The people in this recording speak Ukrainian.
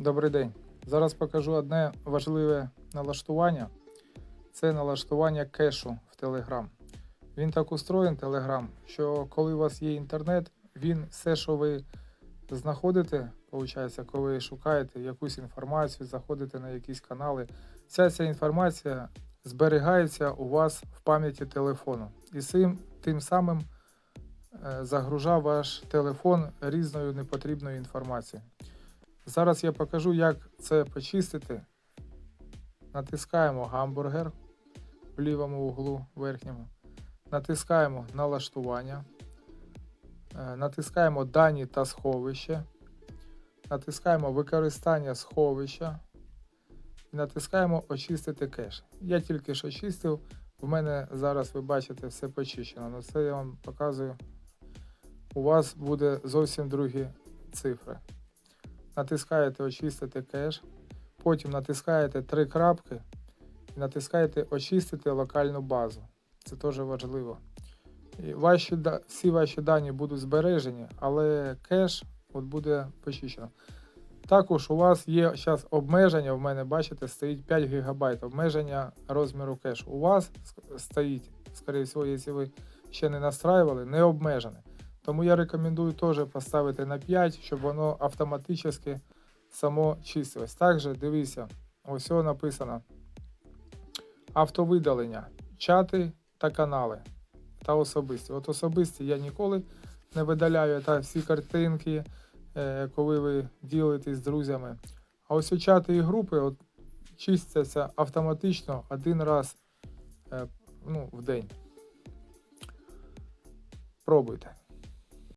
Добрий день. Зараз покажу одне важливе налаштування. Це налаштування кешу в Telegram. Він так устроєн Telegram, що коли у вас є інтернет, він все, що ви знаходите, виходить, коли шукаєте якусь інформацію, заходите на якісь канали, вся ця інформація зберігається у вас в пам'яті телефону. І цим, тим самим е, загружав ваш телефон різною непотрібною інформацією. Зараз я покажу, як це почистити. Натискаємо гамбургер в лівому углу верхньому. Натискаємо налаштування. Е, Натискаємо дані та сховище. Натискаємо використання сховища. І натискаємо очистити кеш. Я тільки що чистив. В мене зараз ви бачите все почищено. але це я вам показую. У вас буде зовсім другі цифри натискаєте очистити кеш, потім натискаєте три крапки і натискаєте очистити локальну базу. Це теж важливо. І ваші, всі ваші дані будуть збережені, але кеш от буде почищено. Також у вас є зараз обмеження, в мене, бачите, стоїть 5 ГБ обмеження розміру кешу. У вас стоїть, скоріше всього, якщо ви ще не настраювали, не обмежене. Тому я рекомендую теж поставити на 5, щоб воно автоматично само чистилось. Також дивіться, ось написано автовидалення, чати та канали та особисті. От особисті я ніколи не видаляю та всі картинки, е, коли ви ділитесь з друзями. А ось чати і групи от, чистяться автоматично один раз е, ну, в день. Пробуйте.